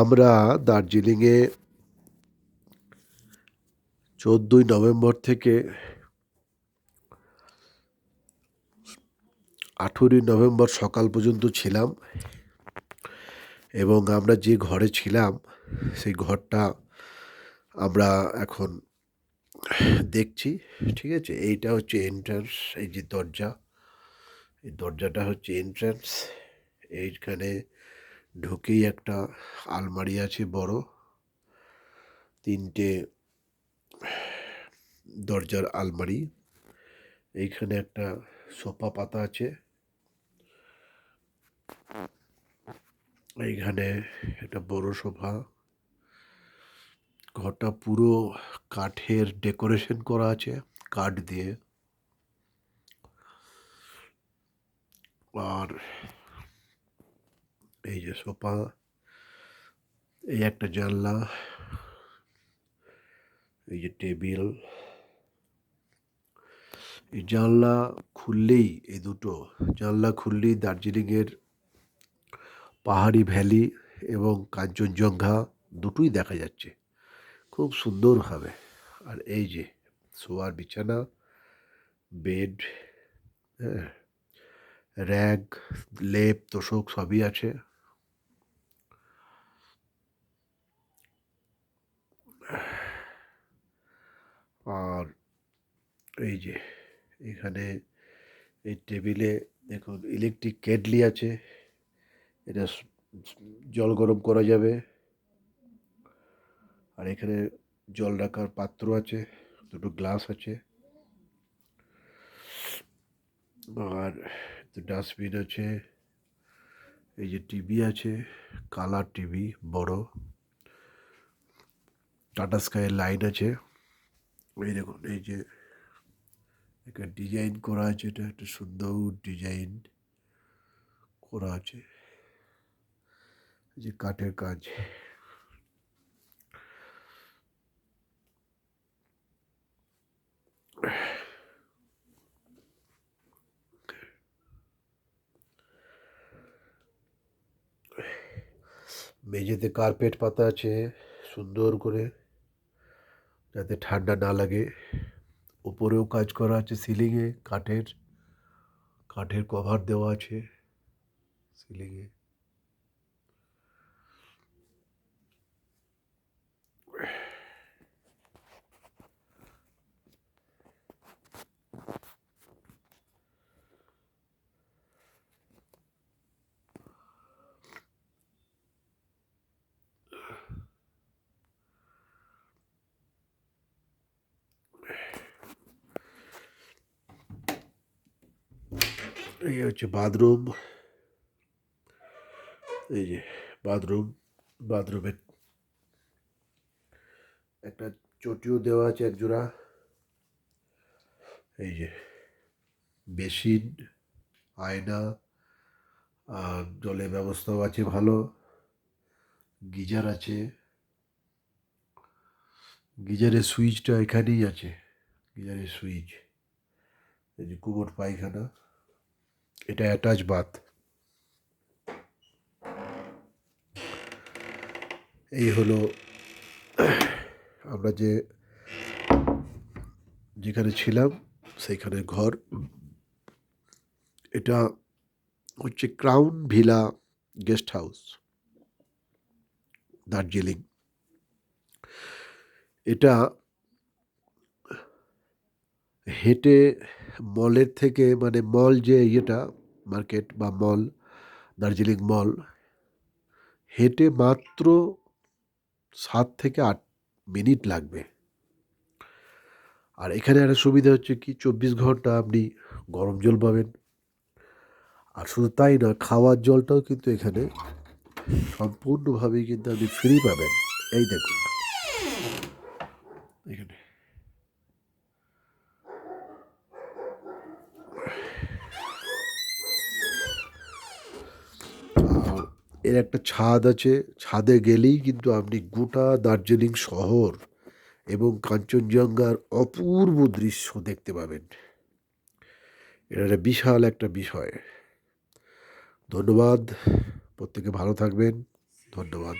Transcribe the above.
আমরা দার্জিলিংয়ে চোদ্দোই নভেম্বর থেকে আঠেরোই নভেম্বর সকাল পর্যন্ত ছিলাম এবং আমরা যে ঘরে ছিলাম, সেই ঘরটা আমরা এখন দেখছি, ঠিক আছে? এইটা হচ্ছে এন্ট্রান্স এই যে দরজা, এই দরজাটা হচ্ছে এন্ট্রান্স এইখানে ঢুকেই একটা আলমারি আছে বড়। তিনটে দরজার আলমারি। এইখানে একটা সোফা পাতা আছে। এইখানে একটা বড় সোফা। ঘরটা পুরো কাঠের ডেকোরেশন করা আছে কাঠ দিয়ে। আর এই যে সোফা, এই একটা জানলা, এই যে টেবিল, এই জানলা খুললেই এই দুটো, জানলা খুললেই দার্জিলিংয়ের পাহাড়ি ভ্যালি এবং কাঞ্চনজঙ্ঘা দুটোই দেখা যাচ্ছে, খুব সুন্দরভাবে। আর এই যে শোয়ার বিছানা, বেড হ্যাঁ র্যাগ, লেপ, তোষক সবই আছে আর এই যে, এখানে এই টেবিলে দেখুন ইলেকট্রিক কেটলি আছে, এটা জল গরম করা যাবে। আর এখানে জল রাখার পাত্র আছে, দুটো গ্লাস আছে। আর ডাস্টবিন আছে, এই যে টিভি আছে, কালার টিভি, বড়। টাটা স্কাইয়ের লাইন আছে। এই দেখুন, এই যে একটা ডিজাইন করা আছে, এটা একটা সুন্দর ডিজাইন করা আছে। যে কাঠের কাজ। মেঝেতে কার্পেট পাতা আছে, সুন্দর করে, যাতে ঠান্ডা না লাগে। উপরেও কাজ করা আছে সিলিংয়ে কাঠের কাঠের কভার দেওয়া আছে সিলিংয়ে এই হচ্ছে বাথরুম। এই যে বাথরুম বাথরুমের একটা চটিও দেওয়া আছে এক জোড়া। এই যে বেসিন আয়না, আর জলের ব্যবস্থাও আছে ভালো। গিজার আছে। গিজারের সুইচটা এখানেই আছে। গিজারের সুইচ। এই যে কুবোর পায়খানা। এটা অ্যাটাচ বাথ এই হলো আমরা যে যেখানে ছিলাম, সেইখানে ঘর। এটা হচ্ছে crown villa guest house Darjeeling. এটা হেঁটে মলের থেকে মানে মল যে ইয়েটা, মার্কেট বা মল, দার্জিলিং মল, হেঁটে মাত্র সাত থেকে আট মিনিট লাগবে। আর এখানে একটা সুবিধা হচ্ছে কি, চব্বিশ ঘণ্টা আপনি গরম জল পাবেন। আর শুধু তাই না, খাওয়ার জলটাও কিন্তু এখানে সম্পূর্ণভাবেই কিন্তু আপনি ফ্রি পাবেন। এই দেখুন। এখানে। এর একটা ছাদ আছে। ছাদে গেলেই কিন্তু আপনি গোটা দার্জিলিং শহর এবং কাঞ্চনজঙ্ঘার অপূর্ব দৃশ্য দেখতে পাবেন। এটা একটা বিশাল একটা বিষয়। ধন্যবাদ। প্রত্যেকে ভালো থাকবেন। ধন্যবাদ।